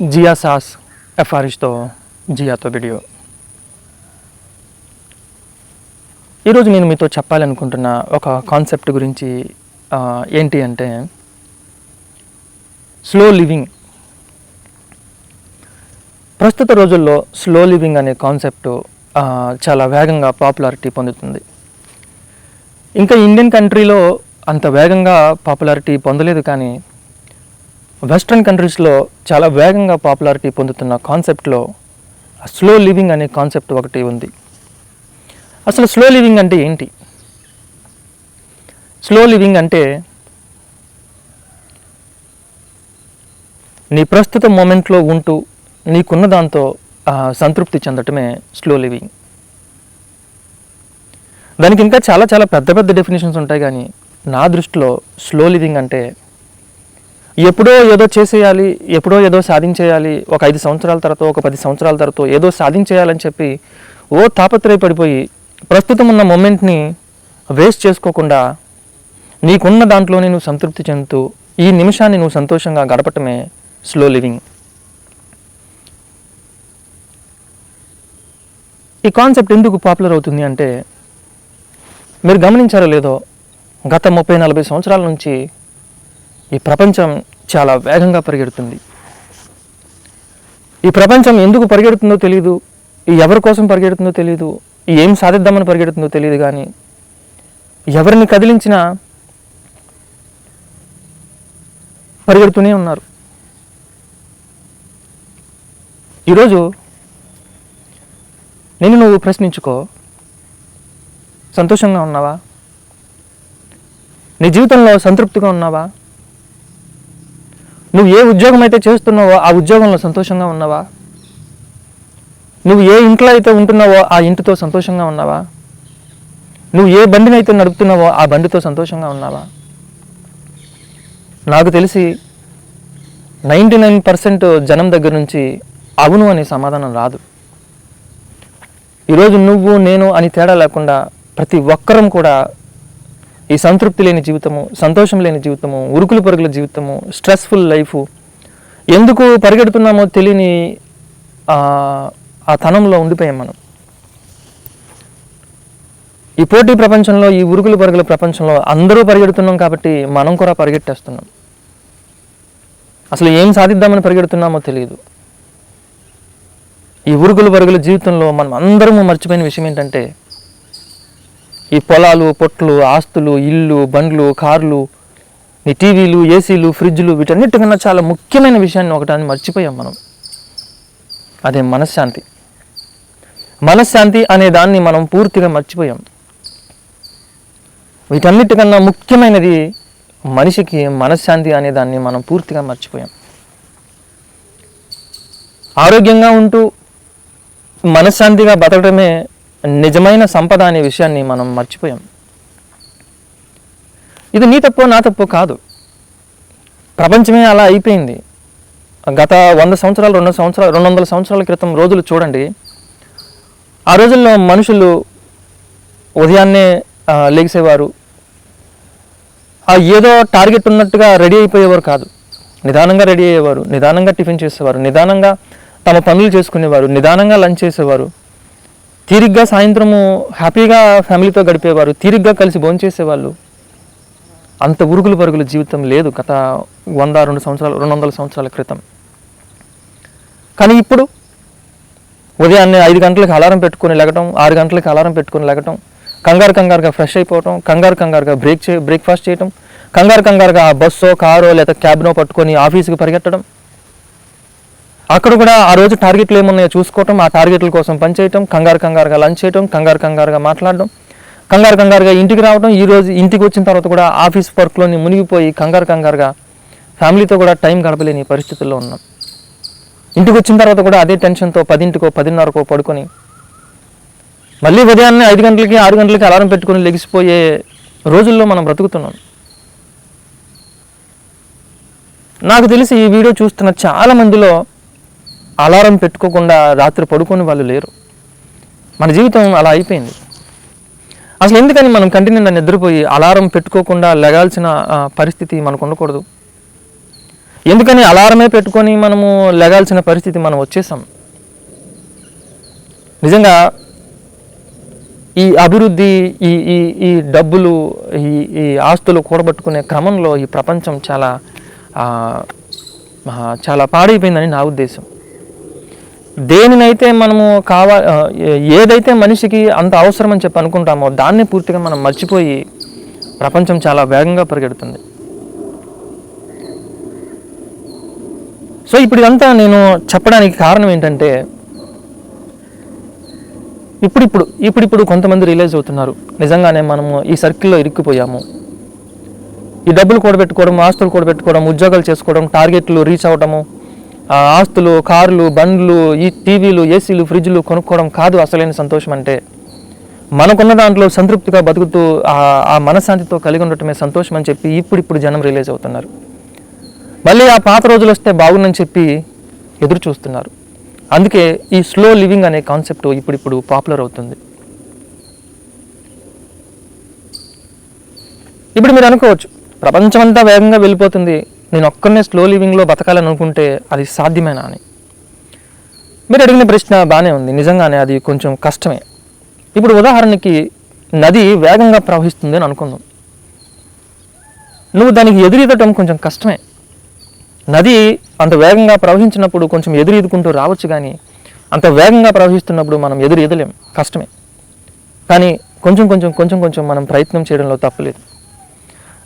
జియా సాస్ ఎఫారిష్తో జియాతో వీడియో ఈరోజు నేను మీతో చెప్పాలనుకుంటున్న ఒక కాన్సెప్ట్ గురించి ఏంటి అంటే స్లో లివింగ్ ప్రస్తుత రోజుల్లో స్లో లివింగ్ అనే కాన్సెప్ట్ చాలా వేగంగా పాపులారిటీ పొందుతుంది. ఇంకా ఇండియన్ కంట్రీలో అంత వేగంగా పాపులారిటీ పొందలేదు కానీ వెస్ట్రన్ కంట్రీస్లో చాలా వేగంగా పాపులారిటీ పొందుతున్న కాన్సెప్ట్లో స్లో లివింగ్ అనే కాన్సెప్ట్ ఒకటి ఉంది. అసలు స్లో లివింగ్ అంటే ఏంటి? స్లో లివింగ్ అంటే నీ ప్రస్తుత మూమెంట్లో ఉంటూ నీకున్న దాంతో సంతృప్తి చెందటమే స్లో లివింగ్ దానికి ఇంకా చాలా చాలా పెద్ద పెద్ద డెఫినేషన్స్ ఉంటాయి కానీ నా దృష్టిలో స్లో లివింగ్ అంటే ఎప్పుడో ఏదో చేసేయాలి ఎప్పుడో ఏదో సాధించేయాలి ఒక ఐదు సంవత్సరాల తర్వాత ఒక పది సంవత్సరాల తర్వాత ఏదో సాధించేయాలని చెప్పి ఓ తాపత్రయపడిపోయి ప్రస్తుతం ఉన్న మూమెంట్ని వేస్ట్ చేసుకోకుండా నీకున్న దాంట్లోనే నువ్వు సంతృప్తి చెందుతూ ఈ నిమిషాన్ని నువ్వు సంతోషంగా గడపటమే స్లో లివింగ్ ఈ కాన్సెప్ట్ ఎందుకు పాపులర్ అవుతుంది అంటే మీరు గమనించారో లేదో గత ముప్పై నలభై సంవత్సరాల నుంచి ఈ ప్రపంచం చాలా వేగంగా పరిగెడుతుంది. ఈ ప్రపంచం ఎందుకు పరిగెడుతుందో తెలియదు ఎవరి కోసం పరిగెడుతుందో తెలియదు ఏం సాధిద్దామని పరిగెడుతుందో తెలియదు కానీ ఎవరిని కదిలించినా పరిగెడుతూనే ఉన్నారు. ఈరోజు నేను నువ్వు ప్రశ్నించుకో. సంతోషంగా ఉన్నావా? నీ జీవితంలో సంతృప్తిగా ఉన్నావా? నువ్వు ఏ ఉద్యోగం అయితే చేస్తున్నావో ఆ ఉద్యోగంలో సంతోషంగా ఉన్నావా? నువ్వు ఏ ఇంట్లో అయితే ఉంటున్నావో ఆ ఇంటితో సంతోషంగా ఉన్నావా? నువ్వు ఏ బండిని అయితే నడుపుతున్నావో ఆ బండితో సంతోషంగా ఉన్నావా? నాకు తెలిసి నైంటీ నైన్ పర్సెంట్ జనం దగ్గర నుంచి అవును అనే సమాధానం రాదు. ఈరోజు నువ్వు నేను అని తేడా లేకుండా ప్రతి ఒక్కరం కూడా ఈ సంతృప్తి లేని జీవితము సంతోషం లేని జీవితము ఉరుకులు పరుగుల జీవితము స్ట్రెస్ఫుల్ లైఫ్ ఎందుకు పరిగెడుతున్నామో తెలియని ఆ, తనంలో ఉండిపోయాం మనం. ఈ పోటీ ప్రపంచంలో ఈ ఉరుకులు పరుగుల ప్రపంచంలో అందరూ పరిగెడుతున్నాం కాబట్టి మనం కూడా పరిగెట్టేస్తున్నాం. అసలు ఏం సాధిద్దామని పరిగెడుతున్నామో తెలియదు. ఈ ఉరుగులు పరుగుల జీవితంలో మనం అందరము మర్చిపోయిన విషయం ఏంటంటే ఈ పొలాలు పొట్లు ఆస్తులు ఇల్లు బండ్లు కార్లు ఈ టీవీలు ఏసీలు ఫ్రిడ్జ్లు వీటన్నిటికన్నా చాలా ముఖ్యమైన విషయాన్ని ఒకటాన్ని మర్చిపోయాం మనం. అదే మనశ్శాంతి. మనశ్శాంతి అనే దాన్ని మనం పూర్తిగా మర్చిపోయాం. వీటన్నిటికన్నా ముఖ్యమైనది మనిషికి మనశ్శాంతి అనే దాన్ని మనం పూర్తిగా మర్చిపోయాం. ఆరోగ్యంగా ఉంటూ మనశ్శాంతిగా బతకడమే నిజమైన సంపద అనే విషయాన్ని మనం మర్చిపోయాం. ఇది నీ తప్పు నా తప్పు కాదు. ప్రపంచమే అలా అయిపోయింది. గత వంద సంవత్సరాలు రెండు సంవత్సరాలు రెండు వందల సంవత్సరాల క్రితం రోజులు చూడండి. ఆ రోజుల్లో మనుషులు ఉదయాన్నే ఆ, ఆ ఏదో టార్గెట్ ఉన్నట్టుగా రెడీ అయిపోయేవారు కాదు. నిదానంగా రెడీ అయ్యేవారు నిదానంగా టిఫిన్ చేసేవారు నిదానంగా తమ పనులు చేసుకునేవారు నిదానంగా లంచ్ చేసేవారు. తీరిగ్గా సాయంత్రము హ్యాపీగా ఫ్యామిలీతో గడిపేవారు తీరిగ్గా కలిసి భోంచేసేవాళ్ళు. అంత ఉరుగులు పరుగుల జీవితం లేదు గత వంద రెండు సంవత్సరాలు రెండు వందల సంవత్సరాల క్రితం. కానీ ఇప్పుడు ఉదయాన్నే ఐదు గంటలకు అలారం పెట్టుకొని లెగటం ఆరు గంటలకు అలారం పెట్టుకొని లెగటం కంగారు కంగారుగా ఫ్రెష్ అయిపోవటం కంగారు కంగారుగా బ్రేక్ చే బ్రేక్ఫాస్ట్ చేయటం కంగారు కంగారుగా బస్సో కారో లేదా క్యాబ్నో పట్టుకొని ఆఫీస్కి పరిగెట్టడం అక్కడ కూడా ఆ రోజు టార్గెట్లు ఏమున్నాయో చూసుకోవటం ఆ టార్గెట్ల కోసం పనిచేయటం కంగారు కంగారుగా లంచ్ చేయటం కంగారు కంగారుగా మాట్లాడడం కంగారు కంగారుగా ఇంటికి రావడం ఈ రోజు ఇంటికి వచ్చిన తర్వాత కూడా ఆఫీస్ వర్క్లోని మునిగిపోయి కంగారు కంగారుగా ఫ్యామిలీతో కూడా టైం గడపలేని పరిస్థితుల్లో ఉన్నాం. ఇంటికి వచ్చిన తర్వాత కూడా అదే టెన్షన్తో పదింటికో పదిన్నరకో పడుకొని మళ్ళీ ఉదయాన్నే ఐదు గంటలకి ఆరు గంటలకి అలారం పెట్టుకొని లెగిసిపోయే రోజుల్లో మనం బ్రతుకుతున్నాం. నాకు తెలిసి ఈ వీడియో చూస్తున్న చాలా మందిలో అలారం పెట్టుకోకుండా రాత్రి పడుకొని వాళ్ళు లేరు. మన జీవితం అలా అయిపోయింది. అసలు ఎందుకని మనం కంటిన్యూ నిండా నిద్రపోయి అలారం పెట్టుకోకుండా లెగాల్సిన పరిస్థితి మనకు ఉండకూడదు. ఎందుకని అలారమే పెట్టుకొని మనము లెగాల్సిన పరిస్థితి మనం వచ్చేసాం. నిజంగా ఈ అభివృద్ధి ఈ ఈ ఈ డబ్బులు ఈ ఈ ఆస్తులు కూడబట్టుకునే క్రమంలో ఈ ప్రపంచం చాలా చాలా పాడైపోయిందని నా ఉద్దేశం. దేనినైతే మనము కావా ఏదైతే మనిషికి అంత అవసరం అని చెప్పి అనుకుంటామో దాన్ని పూర్తిగా మనం మర్చిపోయి ప్రపంచం చాలా వేగంగా పరిగెడుతుంది. సో ఇప్పుడు ఇదంతా నేను చెప్పడానికి కారణం ఏంటంటే ఇప్పుడిప్పుడు ఇప్పుడిప్పుడు కొంతమంది రియలైజ్ అవుతున్నారు. నిజంగానే మనము ఈ సర్కిల్లో ఇరుక్కుపోయాము. ఈ డబ్బులు కూడబెట్టుకోవడం ఆస్తులు కూడబెట్టుకోవడం ఉద్యోగాలు చేసుకోవడం టార్గెట్లు రీచ్ అవ్వడము ఆస్తులు కార్లు బండ్లు ఈ టీవీలు ఏసీలు ఫ్రిడ్జ్లు కొనుక్కోవడం కాదు అసలైన సంతోషం అంటే. మనకున్న దాంట్లో సంతృప్తిగా బతుకుతూ ఆ- మనశ్శాంతితో మనశాంతితో కలిగి ఉండటమే సంతోషం అని చెప్పి ఇప్పుడిప్పుడు జనం రిలీజ్ అవుతున్నారు. మళ్ళీ ఆ పాత రోజులు వస్తే బాగుందని చెప్పి ఎదురు చూస్తున్నారు. అందుకే ఈ స్లో లివింగ్ అనే కాన్సెప్ట్ ఇప్పుడిప్పుడు పాపులర్ అవుతుంది. ఇప్పుడు మీరు అనుకోవచ్చు ప్రపంచమంతా వేగంగా వెళ్ళిపోతుంది. నేను ఒక్కనే స్లో లివింగ్లో బతకాలని అనుకుంటే అది సాధ్యమేనా అని. మీరు అడిగిన ప్రశ్న బాగానే ఉంది. నిజంగానే అది కొంచెం కష్టమే. ఇప్పుడు ఉదాహరణకి నది వేగంగా ప్రవహిస్తుంది అని అనుకుందాం. నువ్వు దానికి ఎదురీదటం కొంచెం కష్టమే. నది అంత వేగంగా ప్రవహించినప్పుడు కొంచెం ఎదురీదుకుంటూ రావచ్చు కానీ అంత వేగంగా ప్రవహిస్తున్నప్పుడు మనం ఎదురు ఎదలేం కష్టమే. కానీ కొంచెం కొంచెం కొంచెం కొంచెం మనం ప్రయత్నం చేయడంలో తప్పులేదు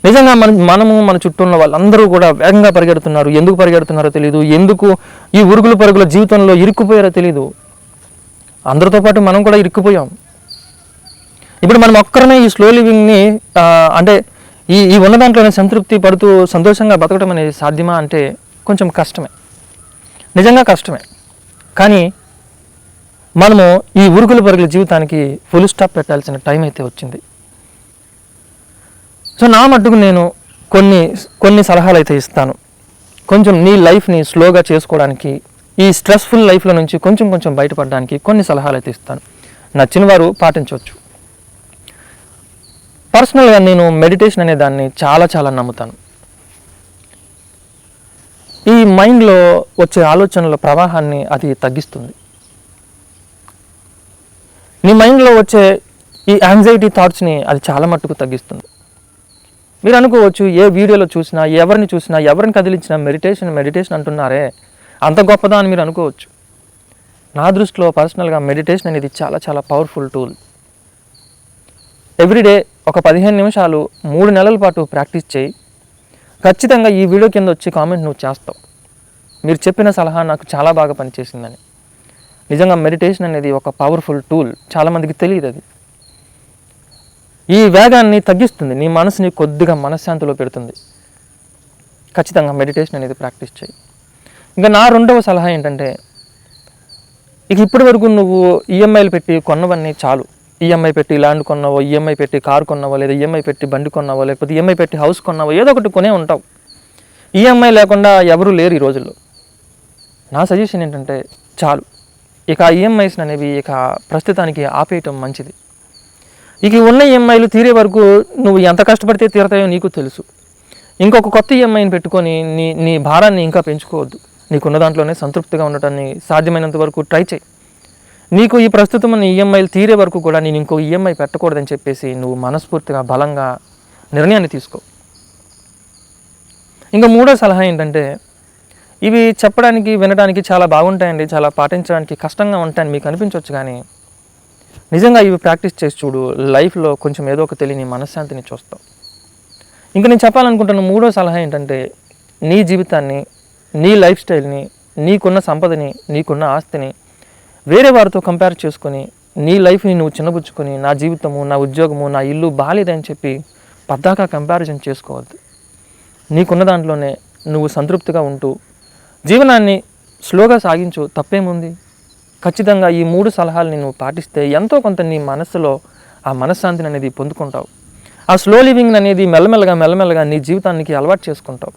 నిజంగా మన మనము మన చుట్టూ ఉన్న వాళ్ళందరూ కూడా వేగంగా పరిగెడుతున్నారు. ఎందుకు పరిగెడుతున్నారో తెలియదు ఎందుకు ఈ ఉరుగులు పరుగుల జీవితంలో ఇరుక్కుపోయారో తెలియదు అందరితో పాటు మనం కూడా ఇరుక్కుపోయాం. ఇప్పుడు మనం ఒక్కరనే ఈ స్లో లివింగ్ని అంటే ఈ ఈ ఉన్న దాంట్లోనే సంతృప్తి పడుతూ సంతోషంగా బతకడం అనేది సాధ్యమా అంటే కొంచెం కష్టమే. నిజంగా కష్టమే. కానీ మనము ఈ ఉరుగుల పరుగుల జీవితానికి ఫుల్ స్టాప్ పెట్టాల్సిన టైం అయితే వచ్చింది. సో నా మట్టుకు నేను కొన్ని కొన్ని సలహాలు అయితే ఇస్తాను. కొంచెం నీ లైఫ్ని స్లోగా చేసుకోవడానికి ఈ స్ట్రెస్ఫుల్ లైఫ్లో నుంచి కొంచెం కొంచెం బయటపడడానికి కొన్ని సలహాలు అయితే ఇస్తాను. నచ్చిన వారు పాటించవచ్చు. పర్సనల్గా నేను మెడిటేషన్ అనే దాన్ని చాలా చాలా నమ్ముతాను. ఈ మైండ్లో వచ్చే ఆలోచనల ప్రవాహాన్ని అది తగ్గిస్తుంది. నీ మైండ్లో వచ్చే ఈ యాంగ్జైటీ థాట్స్ని అది చాలా మట్టుకు తగ్గిస్తుంది. మీరు అనుకోవచ్చు ఏ వీడియోలో చూసినా ఎవరిని చూసినా ఎవరిని కదిలించినా మెడిటేషన్ మెడిటేషన్ అంటున్నారే? అంత గొప్పదా అని మీరు అనుకోవచ్చు. నా దృష్టిలో పర్సనల్గా మెడిటేషన్ అనేది చాలా చాలా పవర్ఫుల్ టూల్ ఎవ్రీడే ఒక పదిహేను నిమిషాలు మూడు నెలల పాటు ప్రాక్టీస్ చేయి. ఖచ్చితంగా ఈ వీడియో కింద వచ్చి కామెంట్ నువ్వు చేస్తావు. మీరు చెప్పిన సలహా నాకు చాలా బాగా పనిచేసిందని. నిజంగా మెడిటేషన్ అనేది ఒక పవర్ఫుల్ టూల్ చాలామందికి తెలియదు అది. ఈ వేగాన్ని తగ్గిస్తుంది. నీ మనసుని కొద్దిగా మనశ్శాంతిలో పెడుతుంది. ఖచ్చితంగా మెడిటేషన్ అనేది ప్రాక్టీస్ చేయి. ఇంకా నా రెండవ సలహా ఏంటంటే ఇక ఇప్పటి వరకు నువ్వు ఈఎంఐలు పెట్టి కొన్నవన్నీ చాలు. ఈఎంఐ పెట్టి ల్యాండ్ కొన్నావో ఈఎంఐ పెట్టి కారు కొన్నావో లేదా ఈఎంఐ పెట్టి బండి కొన్నావో లేకపోతే ఈఎంఐ పెట్టి హౌస్ కొన్నావో ఏదో ఒకటి కొనే ఉంటావు. ఈఎంఐ లేకుండా ఎవరు లేరు ఈ రోజుల్లో. నా సజెషన్ ఏంటంటే చాలు. ఇక ఈఎంఐస్ అనేవి ఇక ప్రస్తుతానికి ఆపేయటం మంచిది. ఇక ఉన్న ఈఎంఐలు తీరే వరకు నువ్వు ఎంత కష్టపడితే తీరతాయో నీకు తెలుసు. ఇంకొక కొత్త ఈఎంఐని పెట్టుకొని నీ నీ భారాన్ని ఇంకా పెంచుకోవద్దు. నీకున్న దాంట్లోనే సంతృప్తిగా ఉండటాన్ని సాధ్యమైనంత వరకు ట్రై చేయి. నీకు ఈ ప్రస్తుతం ఉన్న ఈఎంఐలు తీరే వరకు కూడా నేను ఇంకో ఈఎంఐ పెట్టకూడదని చెప్పేసి నువ్వు మనస్ఫూర్తిగా బలంగా నిర్ణయాన్ని తీసుకో. ఇంకా మూడో సలహా ఏంటంటే ఇవి చెప్పడానికి వినడానికి చాలా బాగుంటాయండి చాలా పాటించడానికి కష్టంగా ఉంటాయని మీకు అనిపించవచ్చు కానీ నిజంగా ఇవి ప్రాక్టీస్ చేసి చూడు లైఫ్లో కొంచెం ఏదో ఒక తెలియని మనశ్శాంతిని చూస్తావు ఇంకా నేను చెప్పాలనుకుంటున్న మూడో సలహా ఏంటంటే నీ జీవితాన్ని నీ లైఫ్ స్టైల్ని నీకున్న సంపదని నీకున్న ఆస్తిని వేరే వారితో కంపేర్ చేసుకొని నీ లైఫ్ని నువ్వు చిన్నబుచ్చుకొని నా జీవితము నా ఉద్యోగము నా ఇల్లు బాగాలేదని చెప్పి పద్దాకా కంపారిజన్ చేసుకోవద్దు. నీకున్న దాంట్లోనే నువ్వు సంతృప్తిగా ఉంటూ జీవనాన్ని స్లోగా సాగించు తప్పేముంది? ఖచ్చితంగా ఈ మూడు సలహాలని నువ్వు పాటిస్తే ఎంతో కొంత నీ మనస్సులో ఆ మనశ్శాంతిని అనేది పొందుకుంటావు. ఆ స్లో లివింగ్ అనేది మెల్లమెల్లగా మెల్లమెల్లగా నీ జీవితానికి అలవాటు చేసుకుంటావు.